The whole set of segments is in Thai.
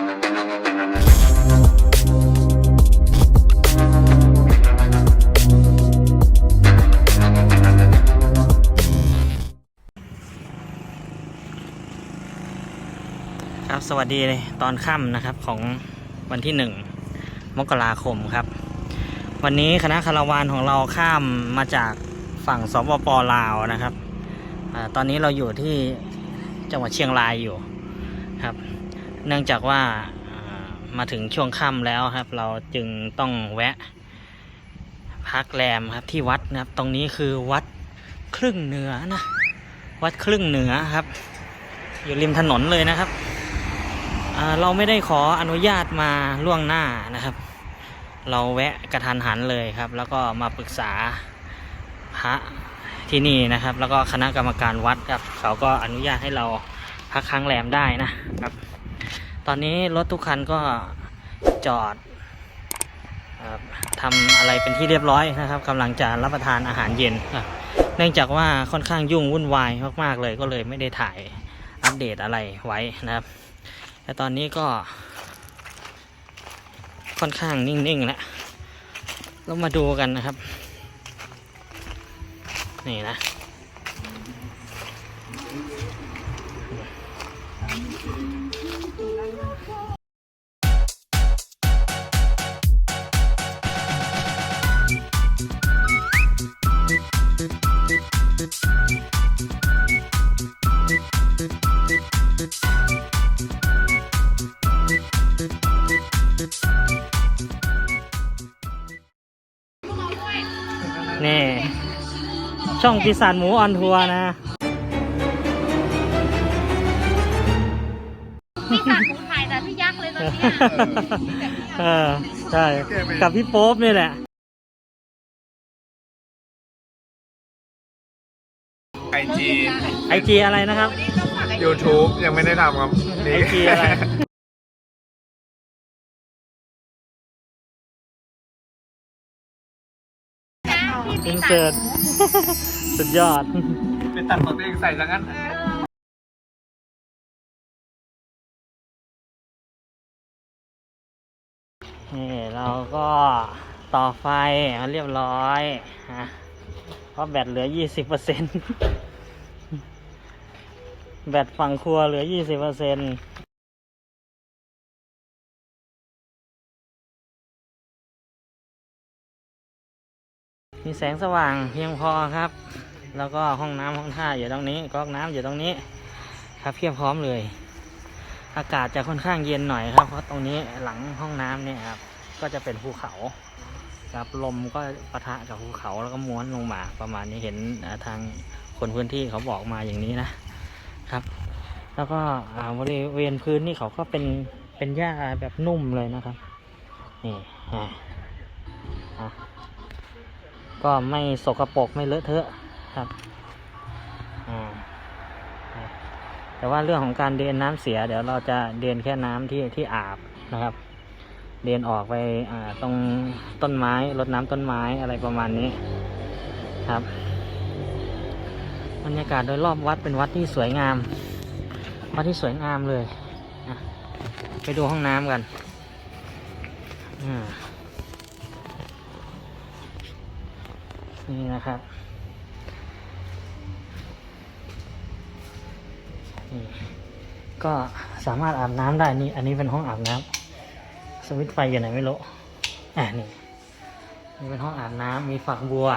ครับสวัสดีเลยตอนค่ำนะครับของวันที่หนึ่งมกราคมครับ วันนี้คณะคาราวานของเราข้ามมาจากฝั่งสปปลาวนะครับอตอนนี้เราอยู่ที่จังหวัดเชียงรายอยู่ครับ เนื่องจากว่ามาถึงช่วงค่ำแล้วครับ เราจึงต้องแวะ พักแรมครับที่วัดนะครับ ตรงนี้คือวัดครึ่งเหนือนะ วัดครึ่งเหนือครับ อยู่ริมถนนเลยนะครับเราไม่ได้ขออนุญาตมาล่วงหน้านะครับ เราแวะกระทันหันเลยครับ แล้วก็มาปรึกษาพระที่นี่นะครับ แล้วก็คณะกรรมการวัดครับ เขาก็อนุญาตให้เราพักค้างแรมได้นะครับ ตอนนี้รถทุกคันก็จอดเอ่อทำอะไรเป็นที่เรียบร้อยนะครับกำลังจะรับประทานอาหารเย็น เนื่องจากว่าค่อนข้างยุ่งวุ่นวายมากๆเลยก็เลยไม่ได้ถ่ายอัปเดตอะไรไว้นะครับ แต่ตอนนี้ก็ ค่อนข้างนิ่งๆแล้วเรามาดูกันนะครับ นี่นะ นี่ช่องปีศาจหมูออนทัวร์นะพี่สารหมูถ่ายแต่พี่ยักษ์เลยตอนเนี้ยเออใช่กับพี่โป๊ปนี่แหละไอจีไอจีอะไรนะครับยูทูบยังไม่ได้ทำครับไอจีอะไร อิพี่นสาเสิรร์ตสุดยอดเป็นตัดตัวเองใส่ซะงั้นนี่เราก็ต่อไฟมาเรียบร้อยนะเพราะแบตเหลือยี่สิบเปอร์เซ็นแบตฝั่งครัวเหลือยี่สิบเปอร์เซ็น มีแสงสว่างเพียงพอครับ แล้วก็ห้องน้ำห้องท่าอยู่ตรงนี้ก๊อกน้ำอยู่ตรงนี้ ครับเพียบพร้อมเลย อากาศจะค่อนข้างเย็นหน่อยครับ เพราะตรงนี้หลังห้องน้ำเนี่ยครับ ก็จะเป็นภูเขาครับลมก็ปะทะกับภูเขาแล้วก็ม้วนลงมาประมาณนี้เห็นทางคนพื้นที่เขาบอกมาอย่างนี้นะครับ แล้วก็บริเวณพื้นนี่เขาก็เป็นเป็นหญ้าแบบนุ่มเลยนะครับนี่อ่า ก็ไม่สกปรกไม่เลอะเทอะครับอ่าแต่ว่าเรื่องของการเดินน้ำเสีย เดี๋ยวเราจะเดินแค่น้ำที่ที่อาบนะครับ เดินออกไปอ่าตรงต้นไม้รดน้ำต้นไม้อะไรประมาณนี้ครับบรรยากาศโดยรอบวัดเป็นวัดที่สวยงาม วัดที่สวยงามเลยอะไปดูห้องน้ำกันอ่า นี่นะครับนี่ก็สามารถอาบน้ำได้นี่ อันนี้เป็นห้องอาบน้ำสวิตช์ไฟอยู่ไหนไม่รู้อะนี่นี่เป็นห้องอาบน้ำมีฝักบัว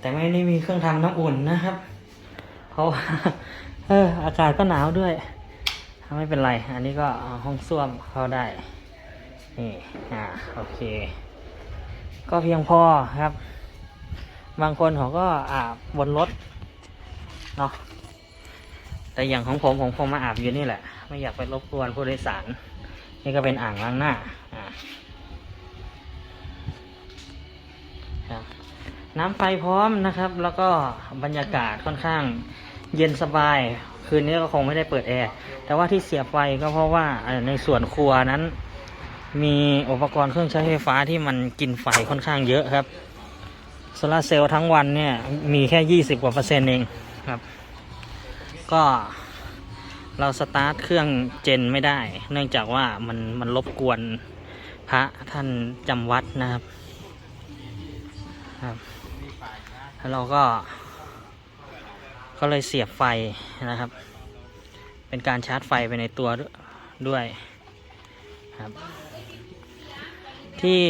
แต่ไม่ได้มีเครื่องทำน้ำอุ่นนะครับ เพราะว่าเอออากาศก็หนาวด้วยไม่เป็นไร อันนี้ก็ห้องส้วมเข้าได้ นี่ อ่า โอเค ก็เพียงพอครับ บางคนเขาก็อาบบนรถเนาะแต่อย่างของผมผมคงมาอาบอยู่นี่แหละ ไม่อยากไปรบกวนผู้โดยสาร นี่ก็เป็นอ่างล้างหน้าน้ำไฟพร้อมนะครับ แล้วก็บรรยากาศค่อนข้างเย็นสบาย คืนนี้ก็คงไม่ได้เปิดแอร์ แต่ว่าที่เสียบไฟก็เพราะว่าในส่วนครัวนั้น มีอุปกรณ์เครื่องใช้ไฟฟ้าที่มันกินไฟค่อนข้างเยอะครับ โซลาเซลล์ทั้งวันเนี่ยมีแค่ยี่สิบกว่าเปอร์เซ็นต์เองครับ ก็เราสตาร์ทเครื่องเจนไม่ได้ เนื่องจากว่ามันมันรบกวนพระท่านจำวัดนะครับครับ แล้วเราก็ก็เลยเสียบไฟนะครับ เป็นการชาร์จไฟไปในตัวด้วยครับ ที่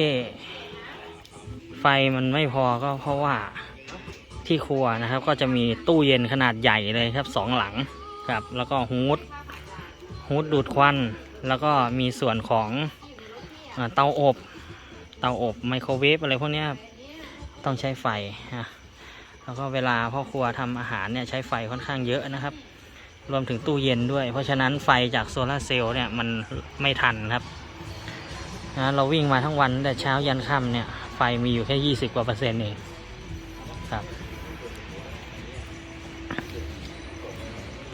ไฟมันไม่พอก็เพราะว่าที่ครัวนะครับ ก็จะมีตู้เย็นขนาดใหญ่เลยครับสองหลังครับ แล้วก็ฮูดฮูดดูดควัน แล้วก็มีส่วนของเตาอบ เตาอบไมโครเวฟอะไรพวกนี้ต้องใช้ไฟนะแล้วก็เวลาพ่อครัวทำอาหารเนี่ยใช้ไฟค่อนข้างเยอะนะครับ รวมถึงตู้เย็นด้วย เพราะฉะนั้นไฟจากโซลาร์เซลล์เนี่ยมันไม่ทันครับนะเราวิ่งมาทั้งวันแต่เช้ายันค่ำเนี่ย ไฟมีอยู่แค่ยี่สิบกว่าเปอร์เซ็นต์เองครับ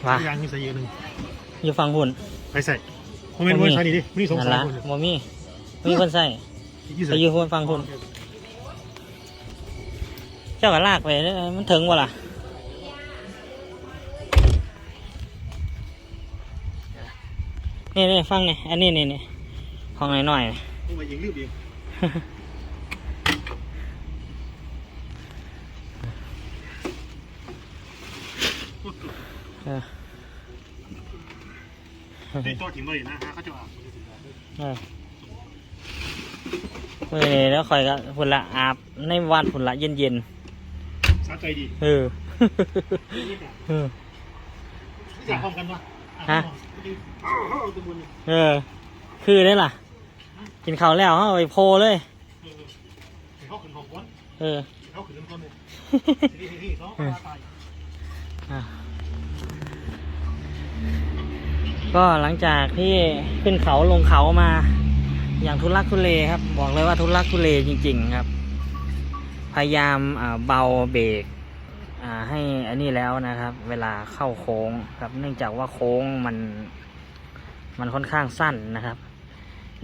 ว่ายางมีใส่เยอะหนึ่งอยู่ฟังหุ่นไปใส่คอมเมนต์ว่าใส่ดีดิไม่ได้สงนั่นสารละคนโมมี่มีคนใส่ยี่ไปสิบอยู่คนฟังหุ่นเจ้าก็ลากไปเด้อมันถึงวะล่ะนี่นี่ฟังนี่อันนี้นี่นี่ห้องหน่อยๆนี่ต้องมายิงรีบเอง เออ ได้ตัวถิ่มเลยนะฮะเขาจะอาบเออเมื่อนี้แล้วคอยก็พุ่นละอาบในวัดพุ่นละเย็นเย็นสาใจดีๆเออเออจากพร้อมกันวะฮะเอาตัวบนนี่เออ คือได้ล่ะ กินข้าวแล้วเอาไปโพเลยเขาขึ้นของก้นเออเขาขึ้นน้ำก้นเลย ก็หลังจากที่ขึ้นเขาลงเขามา อย่างทุลักทุเลครับ บอกเลยว่าทุลักทุเลจริง ๆครับ พยายามาเบาเบรกให้อันนี้แล้วนะครับ เวลาเข้าโค้งครับ เนื่องจากว่าโค้งมันมันค่อนข้างสั้นนะครับ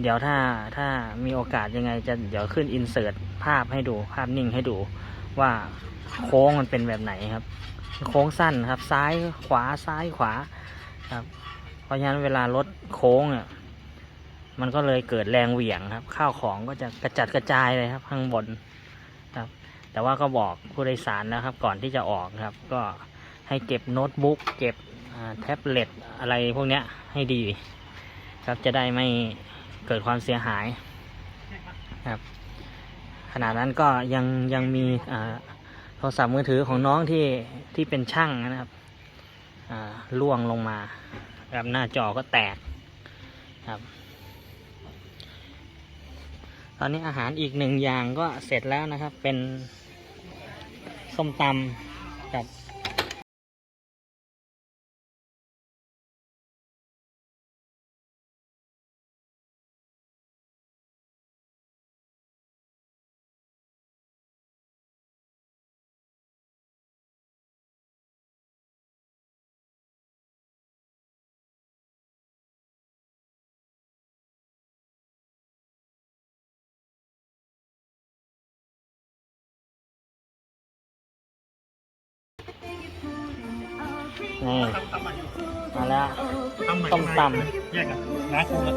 เดี๋ยวถ้าถ้ามีโอกาสยังไงจะเดี๋ยวขึ้นอินเสิร์ตภาพให้ดูภาพนิ่งให้ดูว่าโค้งมันเป็นแบบไหนครับ โค้งสั้นครับ ซ้ายขวาซ้ายขวาครับ ราะฉะนั้นเวลารถโค้งเนี่ยมันก็เลยเกิดแรงเหวี่ยงครับ ข้าวของก็จะกระจัดกระจายเลยครับ ข้างบนครับ แต่ว่าก็บอกผู้โดยสารนะครับ ก่อนที่จะออกครับ ก็ให้เก็บโน้ตบุ๊กเก็บแท็บเล็ตอะไรพวกเนี้ยให้ดี ครับจะได้ไม่เกิดความเสียหายครับ ขณะนั้นก็ยังยังมีอ่าโทรศัพท์มือถือของน้องที่ที่เป็นช่างนะครับอ่าล่วงลงมา กับหน้าจอก็แตกครับ ตอนนี้อาหารอีกหนึ่งอย่างก็เสร็จแล้วนะครับ เป็นส้มตำกับ นี่มาแล้วตำใหม่ต้มตแยกกันนะคงแล้ว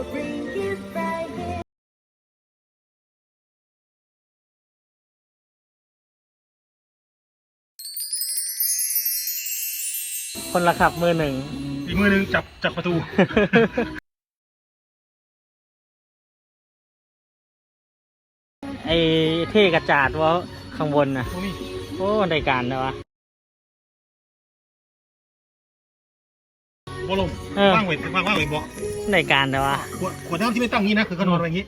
คนละขับมือหนึ่ง อีกมือหนึ่งจับจับประตู ไอ้เท่กระจาดว่าข้างบนนะโอ้ยโอ้ได้การนะวะ บอลมเออ ว่างไว้ว่างว่างไว้เบาะได้การนะวะขวดขวดน้ำที่ไม่ตั้งงี้นะคือเขานอนไว้อย่างงี้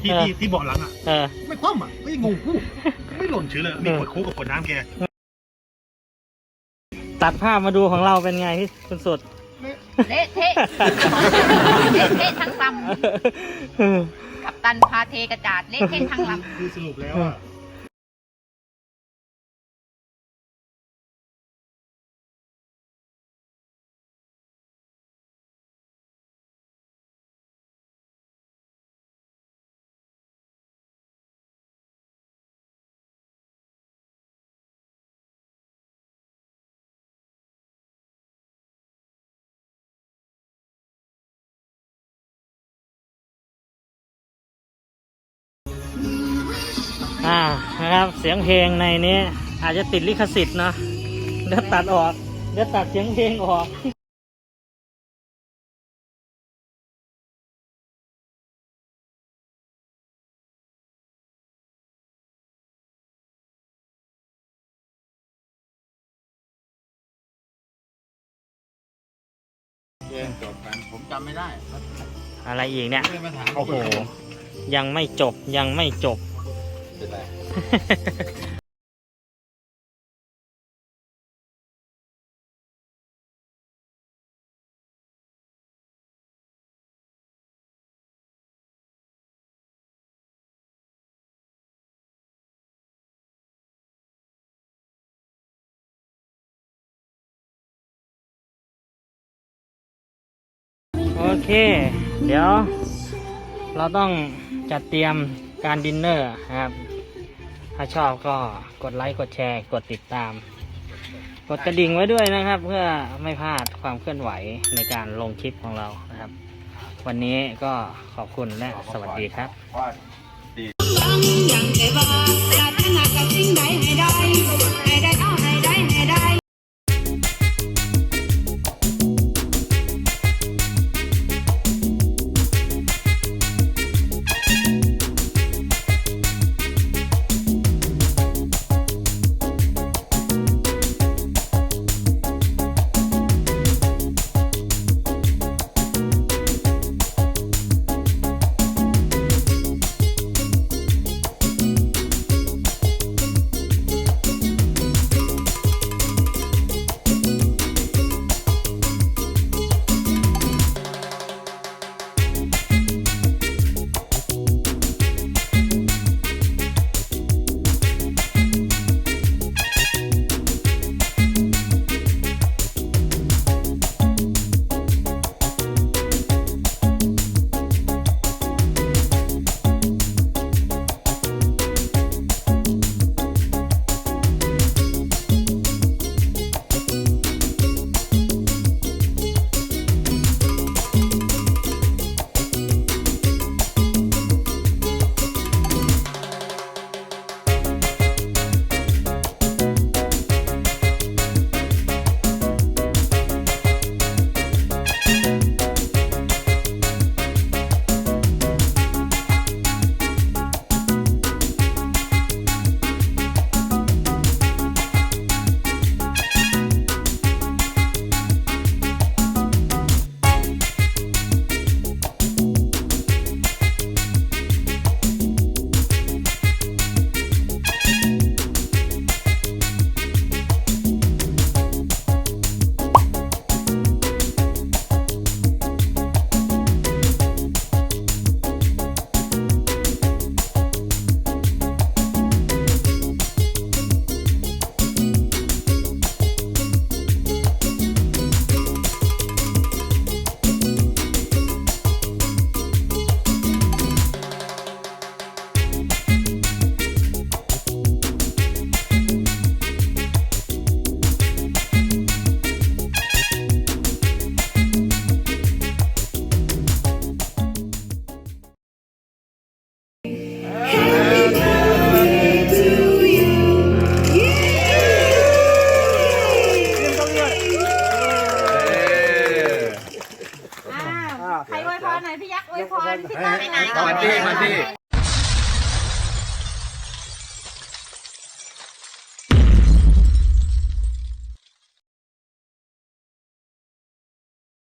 ที่เออ ที่ที่เบาะหลังอะเออ ไม่คว่ำอะก็ยังงงกูไม่หล่นเฉยเลยมีเออขวดโค้กกับขวดน้ำแกตัดภาพมาดูของเราเป็นไงพี่คุณสุด เละเทะ เละเทะทั้งลำกับตันพาเทกระจาดเละเทะทั้งลำคือสรุปแล้วอะ อ่านะครับเสียงเพลงในนี้ อาจจะติดลิขสิทธิ์เนาะเดี๋ยวตัดออกเดี๋ยวตัดเสียงเพลงออกเกมจบกันผมจำไม่ได้อะไรอีกเนี่ย ไม่ได้มาถามโอ้โห ยังไม่จบยังไม่จบ เป็นไร โอเค เดี๋ยว เราต้องจัดเตรียมการดินเนอร์ครับ ถ้าชอบก็กดไลค์กดแชร์ กดติดตาม กดกระดิ่งไว้ด้วยนะครับ เพื่อไม่พลาดความเคลื่อนไหวในการลงคลิปของเรานะครับ วันนี้ก็ขอบคุณและสวัสดีครับ ว่าอย่างใจว่าปรารถนากับสิ่งใดให้ได้